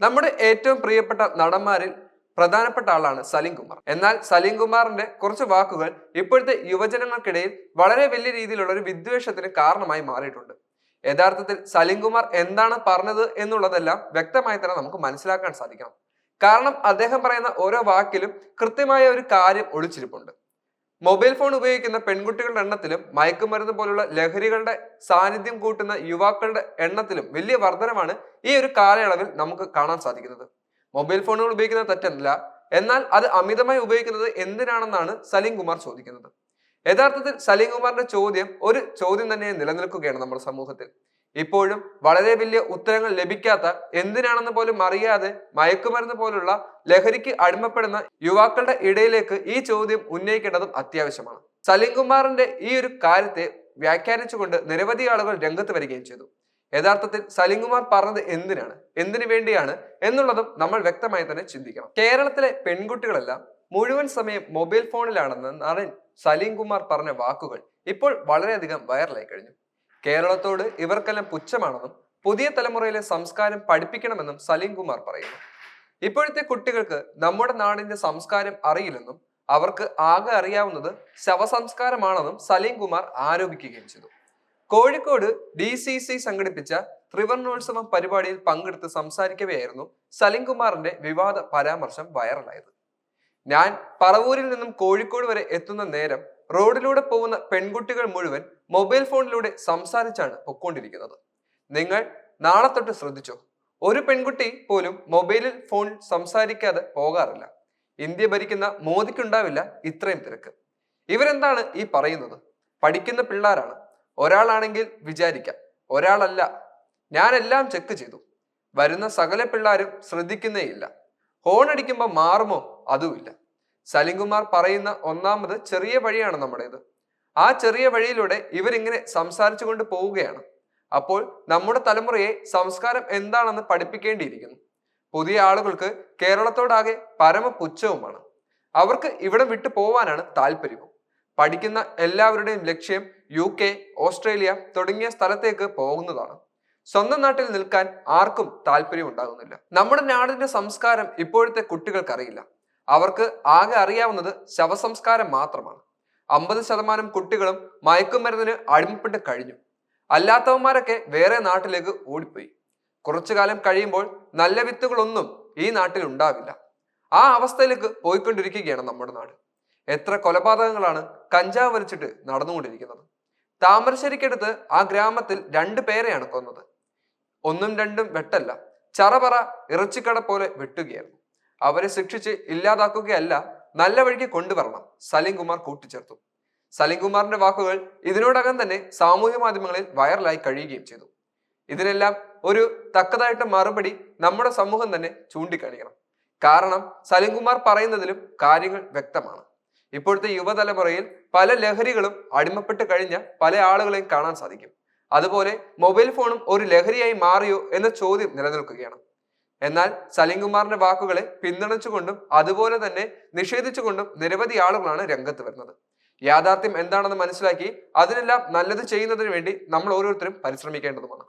നമ്മുടെ ഏറ്റവും പ്രിയപ്പെട്ട നടന്മാരിൽ പ്രധാനപ്പെട്ട ആളാണ് സലീം കുമാർ. എന്നാൽ സലീം കുമാറിന്റെ കുറച്ച് വാക്കുകൾ ഇപ്പോഴത്തെ യുവജനങ്ങൾക്കിടയിൽ വളരെ വലിയ രീതിയിലുള്ള ഒരു വിദ്വേഷത്തിന് കാരണമായി മാറിയിട്ടുണ്ട്. യഥാർത്ഥത്തിൽ സലീം കുമാർ എന്താണ് പറഞ്ഞത് എന്നുള്ളതെല്ലാം വ്യക്തമായി തന്നെ നമുക്ക് മനസ്സിലാക്കാൻ സാധിക്കണം. കാരണം അദ്ദേഹം പറയുന്ന ഓരോ വാക്കിലും കൃത്യമായ ഒരു കാര്യം ഒളിച്ചിരിപ്പുണ്ട്. മൊബൈൽ ഫോൺ ഉപയോഗിക്കുന്ന പെൺകുട്ടികളുടെ എണ്ണത്തിലും മയക്കുമരുന്ന് പോലുള്ള ലഹരികളുടെ സാന്നിധ്യം കൂട്ടുന്ന യുവാക്കളുടെ എണ്ണത്തിലും വലിയ വർധനമാണ് ഈ ഒരു കാലയളവിൽ നമുക്ക് കാണാൻ സാധിക്കുന്നത്. മൊബൈൽ ഫോണുകൾ ഉപയോഗിക്കുന്നത് തെറ്റല്ല. എന്നാൽ അത് അമിതമായി ഉപയോഗിക്കുന്നത് എന്തിനാണെന്നാണ് സലീം കുമാർ ചോദിക്കുന്നത്. യഥാർത്ഥത്തിൽ സലീം കുമാറിന്റെ ചോദ്യം ഒരു ചോദ്യം തന്നെ നിലനിൽക്കുകയാണ് നമ്മുടെ സമൂഹത്തിൽ. ഇപ്പോഴും വളരെ വലിയ ഉത്തരങ്ങൾ ലഭിക്കാത്ത എന്തിനാണെന്ന് പോലും അറിയാതെ മയക്കുമരുന്ന് പോലുള്ള ലഹരിക്ക് അടിമപ്പെടുന്ന യുവാക്കളുടെ ഇടയിലേക്ക് ഈ ചോദ്യം ഉന്നയിക്കേണ്ടതും അത്യാവശ്യമാണ്. സലീം കുമാറിന്റെ ഈ ഒരു കാര്യത്തെ വ്യാഖ്യാനിച്ചുകൊണ്ട് നിരവധി ആളുകൾ രംഗത്ത് വരികയും ചെയ്തു. യഥാർത്ഥത്തിൽ സലീം കുമാർ പറഞ്ഞത് എന്തിനാണ്? എന്തിനു വേണ്ടിയാണ്? എന്നുള്ളതും നമ്മൾ വ്യക്തമായി തന്നെ ചിന്തിക്കണം. കേരളത്തിലെ പെൺകുട്ടികളെല്ലാം മുഴുവൻ സമയം മൊബൈൽ ഫോണിലാണെന്ന് നടൻ സലീം കുമാർ പറഞ്ഞ വാക്കുകൾ ഇപ്പോൾ വളരെയധികം വൈറലായി കഴിഞ്ഞു. കേരളത്തോട് ഇവർക്കെല്ലാം പുച്ഛമാണെന്നും പുതിയ തലമുറയിലെ സംസ്കാരം പഠിപ്പിക്കണമെന്നും സലീം കുമാർ പറയുന്നു. ഇപ്പോഴത്തെ കുട്ടികൾക്ക് നമ്മുടെ നാടിന്റെ സംസ്കാരം അറിയില്ലെന്നും അവർക്ക് ആകെ അറിയാവുന്നത് ശവസംസ്കാരമാണെന്നും സലീം കുമാർ ആരോപിക്കുകയും ചെയ്തു. കോഴിക്കോട് ഡി സി സി സംഘടിപ്പിച്ച ത്രിവർണോത്സവം പരിപാടിയിൽ പങ്കെടുത്ത് സംസാരിക്കവെയായിരുന്നു സലീം കുമാറിന്റെ വിവാദ പരാമർശം വൈറലായത്. ഞാൻ പറവൂരിൽ നിന്നും കോഴിക്കോട് വരെ എത്തുന്ന നേരം റോഡിലൂടെ പോകുന്ന പെൺകുട്ടികൾ മുഴുവൻ മൊബൈൽ ഫോണിലൂടെ സംസാരിച്ചാണ് പൊക്കോണ്ടിരിക്കുന്നത്. നിങ്ങൾ നാളെ തൊട്ട് ശ്രദ്ധിച്ചോ? ഒരു പെൺകുട്ടി പോലും മൊബൈലിൽ ഫോൺ സംസാരിക്കാതെ പോകാറില്ല. ഇന്ത്യ ഭരിക്കുന്ന മോദിക്കുണ്ടാവില്ല ഇത്രയും തിരക്ക്. ഇവരെന്താണ് ഈ പറയുന്നത്? പഠിക്കുന്ന പിള്ളേരാണ്. ഒരാളാണെങ്കിൽ വിചാരിക്കാം. ഒരാളല്ല. ഞാനെല്ലാം ചെക്ക് ചെയ്തു. വരുന്ന സകല പിള്ളേരും ശ്രദ്ധിക്കുന്നേയില്ല. ഹോൺ അടിക്കുമ്പോൾ മാറുമോ? അതുമില്ല. സലിംകുമാർ പറയുന്ന ഒന്നാമത് ചെറിയ വഴിയാണ് നമ്മുടേത്. ആ ചെറിയ വഴിയിലൂടെ ഇവരിങ്ങനെ സംസാരിച്ചു കൊണ്ട് പോവുകയാണ്. അപ്പോൾ നമ്മുടെ തലമുറയെ സംസ്കാരം എന്താണെന്ന് പഠിപ്പിക്കേണ്ടിയിരിക്കുന്നു. പുതിയ ആളുകൾക്ക് കേരളത്തോടാകെ പരമപുച്ഛവുമാണ്. അവർക്ക് ഇവിടെ വിട്ടു പോവാനാണ് താല്പര്യവും. പഠിക്കുന്ന എല്ലാവരുടെയും ലക്ഷ്യം യു കെ ഓസ്ട്രേലിയ തുടങ്ങിയ സ്ഥലത്തേക്ക് പോകുന്നതാണ്. സ്വന്തം നാട്ടിൽ നിൽക്കാൻ ആർക്കും താല്പര്യം ഉണ്ടാകുന്നില്ല നമ്മുടെ നാടിന്റെ സംസ്കാരം ഇപ്പോഴത്തെ കുട്ടികൾക്ക് അറിയില്ല അവർക്ക് ആകെ അറിയാവുന്നത് ശവസംസ്കാരം മാത്രമാണ്. അമ്പത് ശതമാനം കുട്ടികളും മയക്കുമരുന്നിന് അടിമപ്പെട്ട് കഴിഞ്ഞു. അല്ലാത്തവന്മാരൊക്കെ വേറെ നാട്ടിലേക്ക് ഓടിപ്പോയി. കുറച്ചു കാലം കഴിയുമ്പോൾ നല്ല വിത്തുകളൊന്നും ഈ നാട്ടിൽ ഉണ്ടാവില്ല. ആ അവസ്ഥയിലേക്ക് പോയിക്കൊണ്ടിരിക്കുകയാണ് നമ്മുടെ നാട്. എത്ര കൊലപാതകങ്ങളാണ് കഞ്ചാവ് വലിച്ചിട്ട് നടന്നുകൊണ്ടിരിക്കുന്നത്. താമരശ്ശേരിക്കടുത്ത് ആ ഗ്രാമത്തിൽ രണ്ടു പേരെയാണ് കൊന്നത്. ഒന്നും രണ്ടും വെട്ടല്ല. ചറപറ ഇറച്ചിക്കട പോലെ വെട്ടുകയായിരുന്നു. അവരെ ശിക്ഷിച്ച് ഇല്ലാതാക്കുകയല്ല നല്ല വഴിക്ക് കൊണ്ടുവരണം. സലീം കുമാർ കൂട്ടിച്ചേർത്തു. സലീം കുമാറിന്റെ വാക്കുകൾ ഇതിനോടകം തന്നെ സാമൂഹ്യ മാധ്യമങ്ങളിൽ വൈറലായി കഴിയുകയും ചെയ്തു. ഇതിനെല്ലാം ഒരു തക്കതായിട്ട് മറുപടി നമ്മുടെ സമൂഹം തന്നെ ചൂണ്ടിക്കാണിക്കണം. കാരണം സലീം കുമാർ പറയുന്നതിലും കാര്യങ്ങൾ വ്യക്തമാണ്. ഇപ്പോഴത്തെ യുവതലമുറയിൽ പല ലഹരികളും അടിമപ്പെട്ട് കഴിഞ്ഞ പല ആളുകളെയും കാണാൻ സാധിക്കും. അതുപോലെ മൊബൈൽ ഫോണും ഒരു ലഹരിയായി മാറിയോ എന്ന ചോദ്യം നിലനിൽക്കുകയാണ്. എന്നാൽ സലീം കുമാറിന്റെ വാക്കുകളെ പിന്തുണച്ചുകൊണ്ടും അതുപോലെ തന്നെ നിഷേധിച്ചുകൊണ്ടും നിരവധി ആളുകളാണ് രംഗത്ത് വരുന്നത്. യാഥാർത്ഥ്യം എന്താണെന്ന് മനസ്സിലാക്കി അതിനെല്ലാം നല്ലത് ചെയ്യുന്നതിന് വേണ്ടി നമ്മൾ ഓരോരുത്തരും പരിശ്രമിക്കേണ്ടതുമാണ്.